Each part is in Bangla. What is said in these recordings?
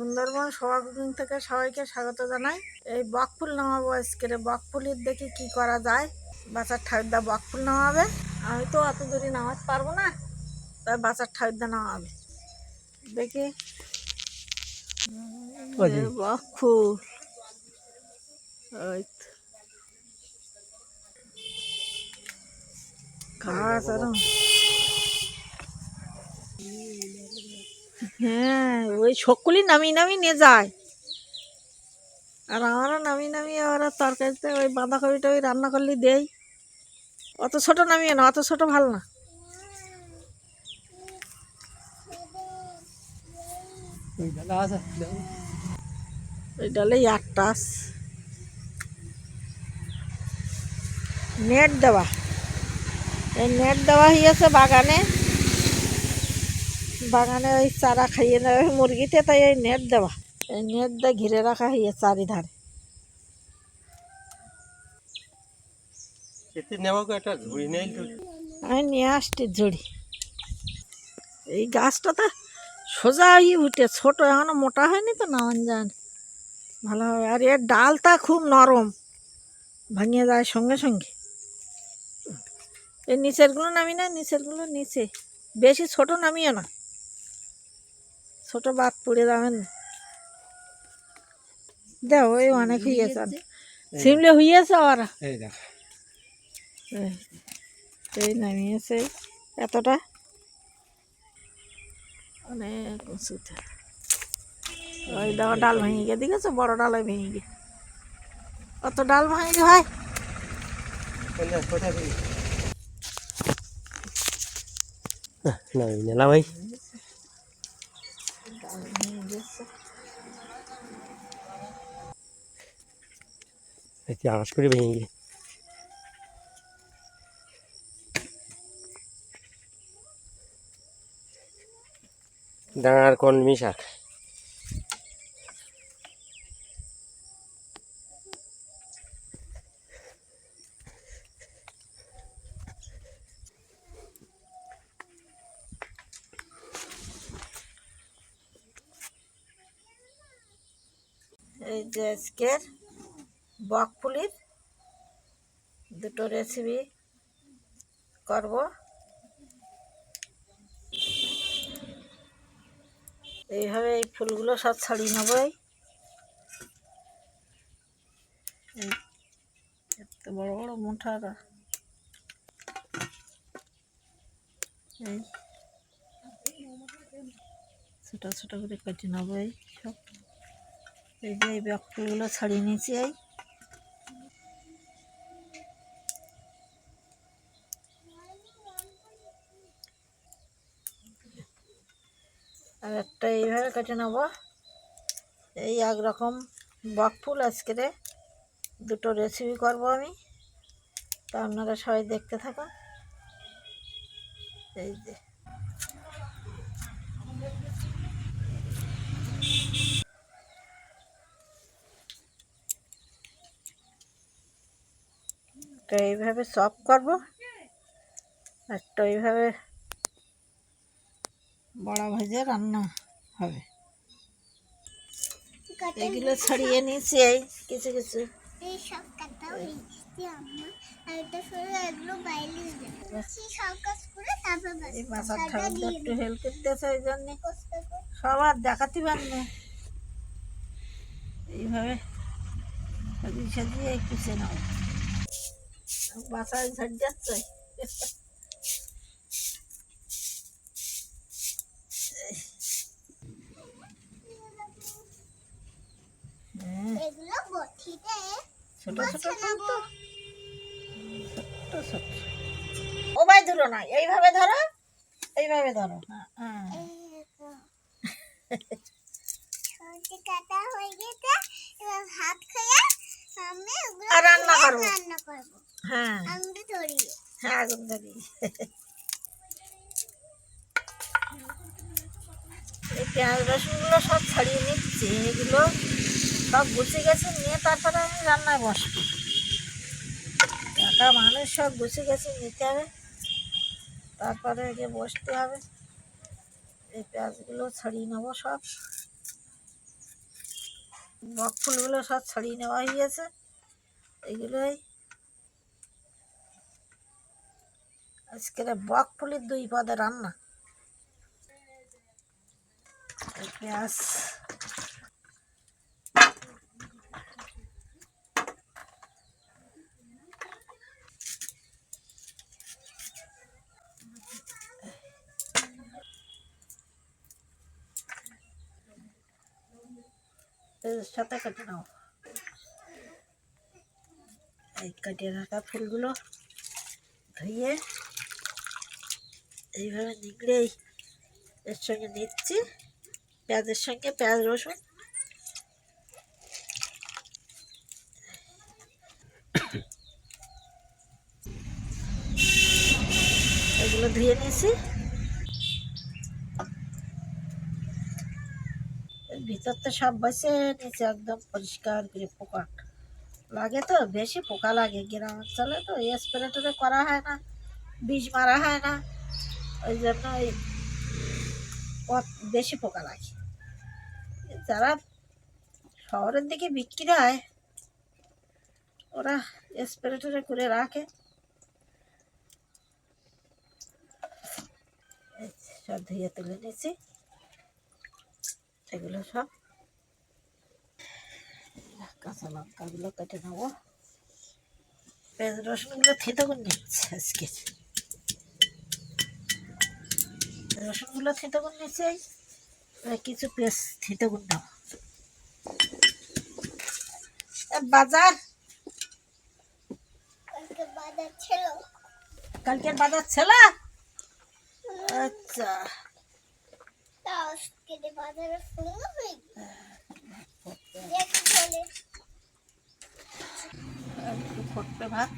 সুন্দরবন সভা কুকিং থেকে সবাইকে স্বাগত জানাই। এই বকফুল নামাবো আজকে বকফুলের দেখি কি করা যায়? বাচ্চার ঠাকুরদা বকফুল নামাবে। আমি তো অত দূরে নামাতে পারব না তাই বাচ্চার ঠাকুরদা নামাবে। দেখি। বকফুল। ওই আরও হ্যাঁ ওই সকলি নামিয়ে নামি নিয়ে যায়। আর আমারও নামিয়ে নামিয়ে ওরা তরকারিতে ওই বাঁধাকপিটা ওই রান্না করলে দেই। অত ছোট নামিয়ে না অত ছোট ভালো না। ওই ডালা একটাস নেট দেওয়া। এই নেট দেওয়া হয়েছে বাগানে। বাগানে ওই চারা খাইয়ে নেবে মুরগিতে তাই ওই নেট দেওয়া। এই নেট দিয়ে ঘিরে রাখা হয়েছে চারিধারে। নেওয়া আমি নিয়ে আসছি ঝুড়ি। এই গাছটা তো সোজা হয়ে উঠে ছোট এখনও মোটা হয়নি তো নামান যান ভালো হবে আর এর ডালটা খুব নরম ভাঙিয়ে যায় সঙ্গে সঙ্গে। এই নিচেরগুলো নামি না নিচেরগুলো নিচে। বেশি ছোট নামিও না। ছোট বাদ পড়ে যাবেন। দেও ওই অনেক হইয়েছে সিমলে হইয়েছে ওরা এই দেখ। এই এই নামিয়েছে। এতটা? অনেক উঁচুতে। ওই দেখো ডাল ভেঙে গিয়ে দেখেছ? বড় ডাল ভেঙে গিয়ে। কত ডাল ভাঙে দিবি? না না ভাই ডাল ভেঙে গেছে আওয়াজ করে ভেঙে গিয়ে ডাঙার কলমি শাক এই যে আজকের বকফুলির দুটো রেসিপি করব। এইভাবে এই ফুলগুলো সব ছাড়িয়ে নেব এই। এই এত বড় বড় মোটারা এই। ছোটো ছোটো করে কেটে নেব এই সব। এই যে এই ব্যাগ ফুলগুলো ছাড়িয়ে নিয়েছি এই আর একটা এইভাবে কেটে নেব। এই একরকম বক ফুল আজকে দুটো রেসিপি করব আমি। তা আপনারা সবাই দেখতে থাকুন। এই যে। এইভাবে চপ করব। একটা এইভাবে বড়া ভেজে রান্না। হবে। এগুলো ছড়িয়ে নিয়েছি এই কিছু কিছু। একটু সবার দেখাতে পারবে এইভাবে সাজিয়ে সাজিয়ে কুচে নাও বাসায় ঝাড় যাচ্ছে। এগুলো বটিতে ছোট ছোট বসে ফুল নেব। তো ছোট ছোট। ও ধরো না এইভাবে ধরো এইভাবে ধরো। হ্যাঁ হ্যাঁ। এইরকম। সবজি কাটা হয়ে গেছে এবার ভাত খেয়ে আমি আর রান্না করব। রান্না করব। হ্যাঁ। আমি ধরিয়ে। হ্যাঁ আগুন ধরি এই পেঁয়াজ রসুনগুলো সব ছাড়িয়ে নিচ্ছি এগুলো সব গুছিয়ে গেছে, নিয়ে তারপরে আমি রান্নায় বসবো। একা মানুষ সব গুছিয়ে গেছে, নিতে হবে। তারপরে গিয়ে বসতে হবে। এই পেঁয়াজগুলো ছাড়িয়ে নেব সব। বক ফুলগুলো সব ছড়িয়ে নেওয়া হয়ে গেছে। এগুলোই আজকের বক ফুলের দুই পদে রান্না। পেঁয়াজ এর সাথে কেটে নাও। এই কাটিয়ে রাখা ফুলগুলো ধুয়ে এইভাবে নিগড়েই এর সঙ্গে নিচ্ছি। পেঁয়াজের সঙ্গে পেঁয়াজ, রসুন। এগুলো ধুয়ে নিয়েছি। ভিতর তো সব বসে নিচে একদম পরিষ্কার করে পোকা। লাগে তো, বেশি পোকা লাগে গ্রাম অঞ্চলে তো স্প্রে টেরে করা হয় না, বিষ মারা হয় না, ওই জন্য ওই বেশি পোকা লাগে। যারা শহরের দিকে বিক্রি হয় ওরা স্প্রে টেরে করে রাখে। সব ধুয়ে তুলে নিয়েছি। এগুলো সব। কাঁচা লঙ্কাগুলো কেটে নেব। পেঁয়াজ রসুনগুলো থেতো করে নিচ্ছে আজকে। রসুনগুলো থেতো করে নিচ্ছে। কিছু পেঁয়াজ থেতো করে নেব। বাজার। কালকে কালকের বাজার ছিল? আচ্ছা। আজকে বাজারে ফোন হয়ে ভাত।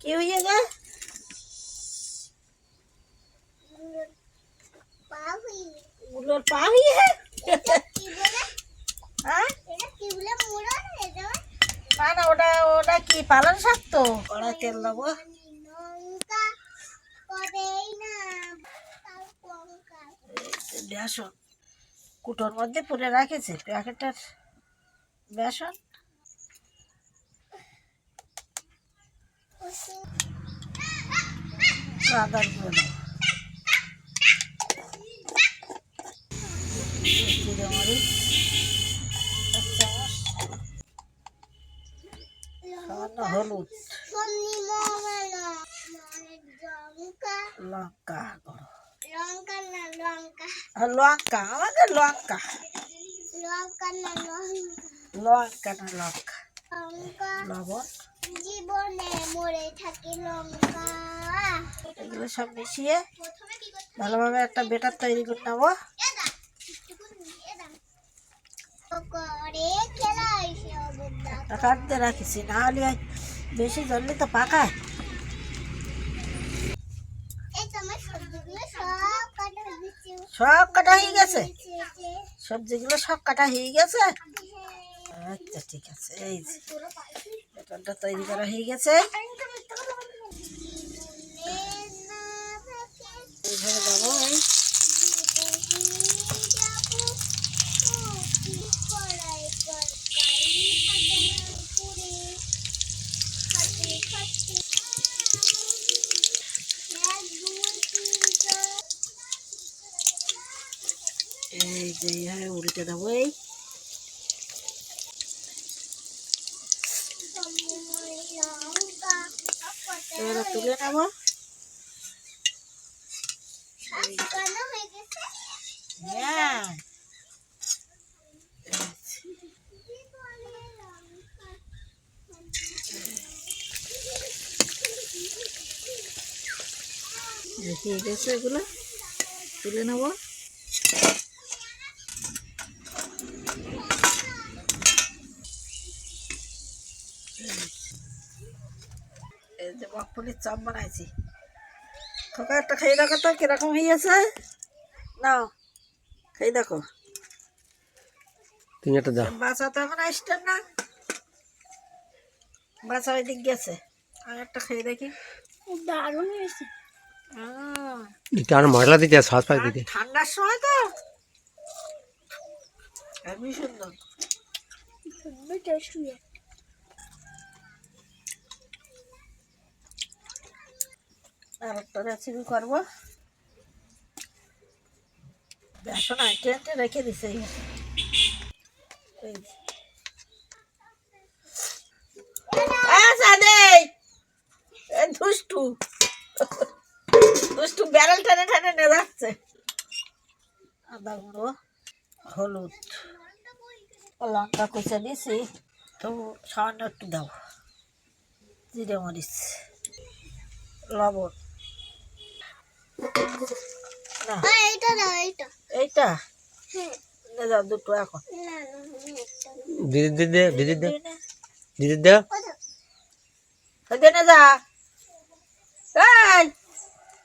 কি হয়ে যায় পা হয়ে পা হয়ে? না না ওটা ওটা কি পালন শাক তো? কড়া তেল দেবো। লঙ্কা কবেই না তার লঙ্কা বেসন কুটোর মধ্যে পুরে রাখেছে প্যাকেটের বেসন। আদার গুঁড়ো। দেবো জিরে মরিচ সামান্য হলুদ। লঙ্কা লঙ্কা গুঁড়ো। লঙ্কা না লঙ্কা লঙ্কা আমাদের লঙ্কা লঙ্কা না লঙ্কা লঙ্কা লবণ জীবনে মরে থাকে লঙ্কা এগুলো সব মিশিয়ে ভালোভাবে একটা বেটার তৈরি করে নেব কাটতে রাখিছি না হলে বেশি জললে তো পাকায় এই তোমার সবজিগুলো সব কাটা হয়ে গেছে সব কাটা হয়ে গেছে। সবজিগুলো সব কাটা হয়ে গেছে? আচ্ছা ঠিক আছে, এই যে পুরো তৈরি করা হয়ে গেছে। এইভাবে যাব এই জীবনে যাব, ও কি করাই তরকারি সাজানোর পুরি। খাতে খাতে। এক, দুই, তিন, চার। এই যে এইভাবে উল্টে দেবো এই। তুলে নেব। হয়ে। হ্যাঁ হয়ে গেছে এগুলো তুলে নেব। বকফুলির চপ বানাইছি। খোকা একটা খেয়ে দেখো তো কীরকম হয়েছে নাও খেয়ে দেখো। তুমি একটা দাও। বাচ্চা তো এখন আসছেন না। বাচ্চা ওই দিক গেছে। আমি একটা খেয়ে দেখি। দারুণ হয়েছে। আহ, দিতে আর মশলা দিতে সস পাক দিতে। ঠান্ডার সময় তো। হেবি সুন্দর। সুন্দর টেস্টি আর একটা রেসিপি করব বেসন আইটে রেখে দিছে। এই এই যে। এ সাদেই! এ দুষ্টু। দুষ্টু ব্যারেল টেনে টেনে নিয়ে যাচ্ছে। আদা গুঁড়ো হলুদ লঙ্কা কুচে দিছি। তো সামান্য একটু দাও। জিরে মরিচ লবণ। না। এইটা দাও এইটা। এইটা? হ্যাঁ। নে দুটো এখন। না না আমি একটা দিদি দিদি দিদি দে দিদি দে কোথাও দিনে যা। এই!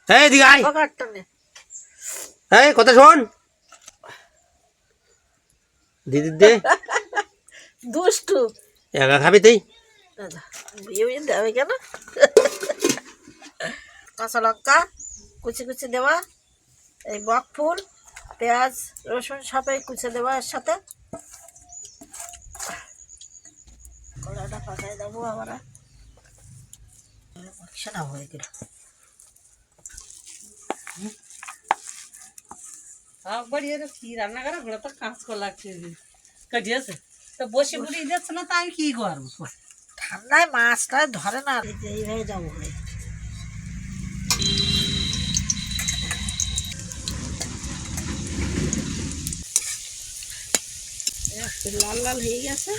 এই দিদি আয়। এই কথা শোন। দিদি দে। দুষ্টু। একা খাবি তুই? না বিয়ে বিয়ে দেবে কেন? কাঁচা লঙ্কা। কুচি কুচি দেওয়া এই বক ফুল পেঁয়াজ রসুন সবাই কুচে দেওয়া এর সাথে কড়াটা পাকাই দেবো আবার। সেনা হয়ে গেল। বাড়ি এর কি রান্না করে? তো কাজ করা লাগছে। কাটিয়েছে তো বসে বুড়ি যাচ্ছে না তা আমি কি করব? ঠান্ডায় মাছটা ধরে না। এইভাবে যাব। এই। লাল লাল হয়ে গেছে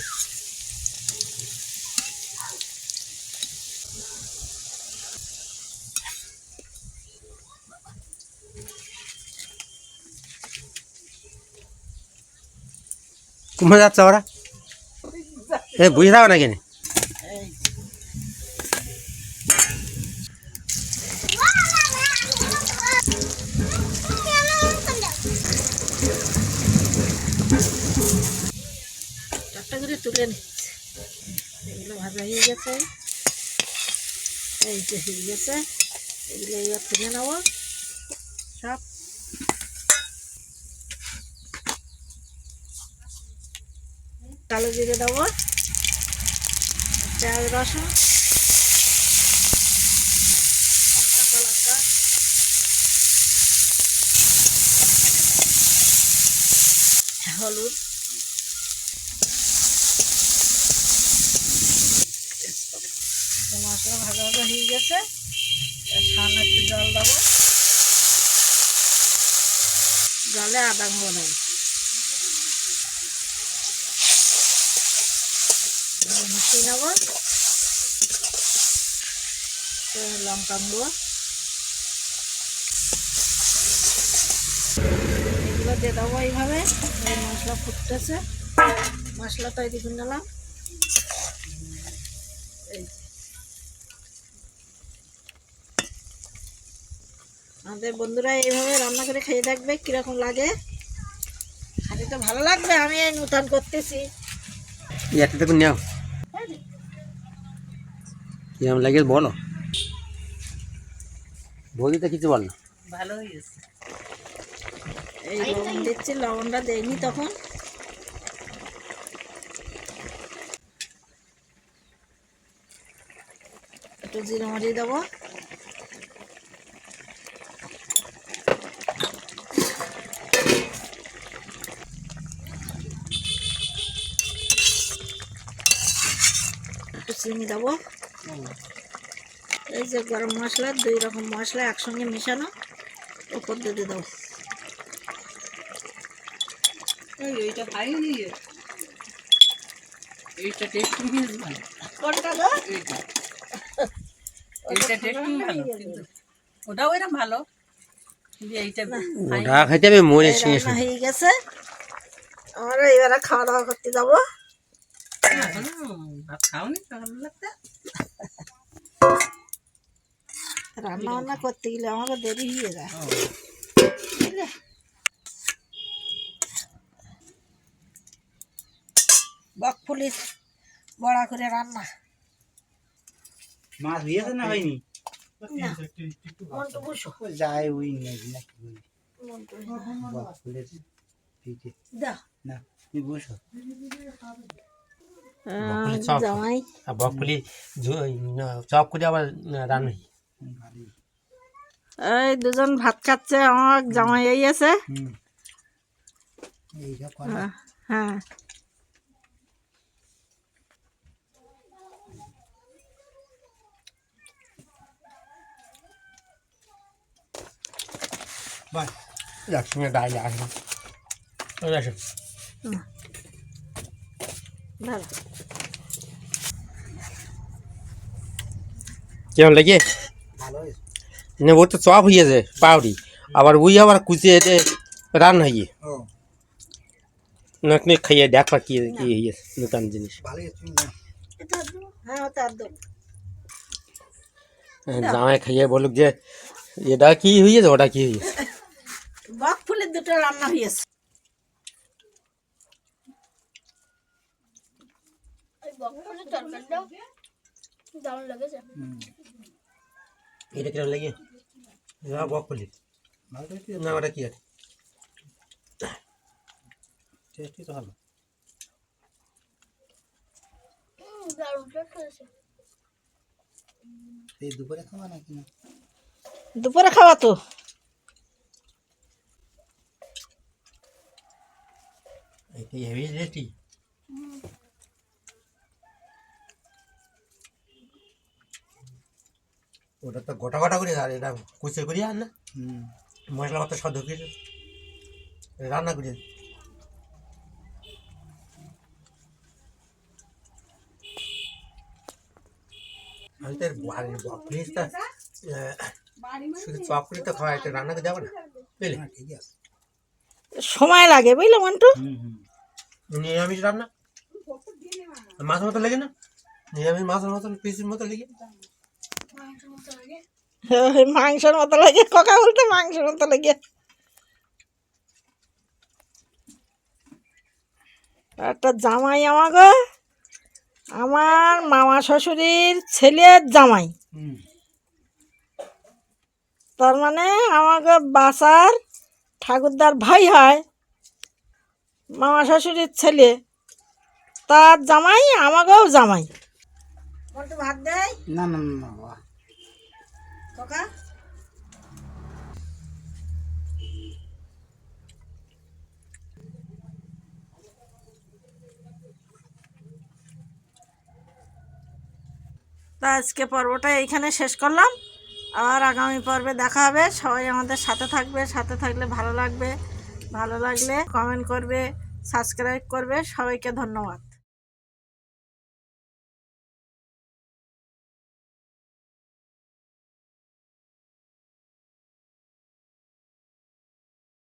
কোথায় যাচ্ছে ওরা এ বুঝে দাও না কেন এই চারটা করে তুলে নিচ্ছে এগুলো ভাজা হয়ে গেছে যে হয়ে গেছে এগুলো এবার তুলে নেব সব কালো জিরে দেবো। পেঁয়াজ রসুন কাঁচা হলুদ যে মশলা ভাজা হয়ে গেছে। সামনে একটু জল দেবো। জলে আদা গুঁড়ো দেবো। মিশিয়ে নেব। লঙ্কা গুঁড়ো। এগুলো দিয়ে দেবো এইভাবে। মশলা ফুটতেছে। মশলা তৈরি করে নিলাম। এই। আমাদের বন্ধুরা এইভাবে রান্না করে খেয়ে থাকবে কীরকম লাগে। খালি তো ভালো লাগবে আমি এই নূতন করতেছি। এতে দেখুন নাও কিরম লাগে বলো। বৌদিতে কিছু বল না। ভালো হয়েছে এই লবণ দিচ্ছি লবণটা দেয়নি তখন। একটু জিরে মারিয়ে দেবো। চিনি দেবো। এই যে গরম মশলা দুই রকম মশলা একসঙ্গে মেশানো ওপর দিয়ে দেবো। এই এইটা খাইনি এইটা টেস্টিং ভালো। কোনটা গো? এইটা। এইটা টেস্টিং ভালো ওটাও এরকম ভালো কিন্তু এইটা খাই ওটা খাইতে হবে মনের এই সঙ্গে রান্না হয়ে গেছে। আমরা এবারে খাওয়া দাওয়া করতে যাব। এখনও ভাত খাওনি রান্না বান্না করতে গেলে আমাকে দেরি হয়ে যায়। বুঝলে? বকফুলির বড়া করে রান্না। মাছ হয়েছে না হয়নি? যায় ওই নাকি না তুই বসো। আহ, চপ। জামাই আর বকফুলি চপ করে আবার রান্না এই দুজন ভাত খাচ্ছে আমার জামাই এই আছে হ্যাঁ, হ্যাঁ বাস একসঙ্গে ডাইলে আসবে চলে আসো ভালো কেমন লাগে? না ও তো চপ হয়েছে পাউরি আবার ওই আবার কুচিয়ে এতে রান্না হয়ে নাকনে খাইয়ে দেখবা কি কি হয়েছে নতুন জিনিস। হ্যাঁ জামাই খাইয়ে বলুক যে এটা কি হয়েছে ওটা কি হয়েছে বক ফুলের দুটো রান্না দারুণ লেগেছে। এটা কিরম লাগে না বকফুলি না ওটা কি আছে টেস্টি তো ভালো হুম, দারুণ টেস্ট হয়েছে এই দুপুরে খাওয়া নাকি না দুপুরে খাওয়া তো এটা হেভি টেস্টি ওটা তো গোটা গোটা করে আর এটা কুচে করি আর না। মশলা পাতা সব ঢুকিয়ে রান্না করি বাড়ির শুধু চপ তো খাওয়া এটা যাব না। বুঝলে? ঠিক আছে। সময় লাগে বুঝলে মন্টু? নিরামিষ রান্না। মাছ মতো লেগে না? নিরামিষ মাছের মতন পিসের মতো লেগে। মাংসের মতো লাগে ওই মাংসের মতো লাগে ককা বলতে মাংসের মতো লাগে। একটা জামাই আমাকে আমার মামা শ্বশুরের ছেলের জামাই। তার মানে আমাকে বাসার ঠাকুরদার ভাই হয় মামা শ্বশুরের ছেলে। তার জামাই আমাকেও জামাই। ভাত দেয়? না না না কাকা তা আজকে পর্বটা এইখানে শেষ করলাম। আর আগামী পর্বে দেখা হবে। সবাই আমাদের সাথে থাকবে, সাথে থাকলে ভালো লাগবে। ভালো লাগলে কমেন্ট করবে সাবস্ক্রাইব করবে। সবাইকে ধন্যবাদ।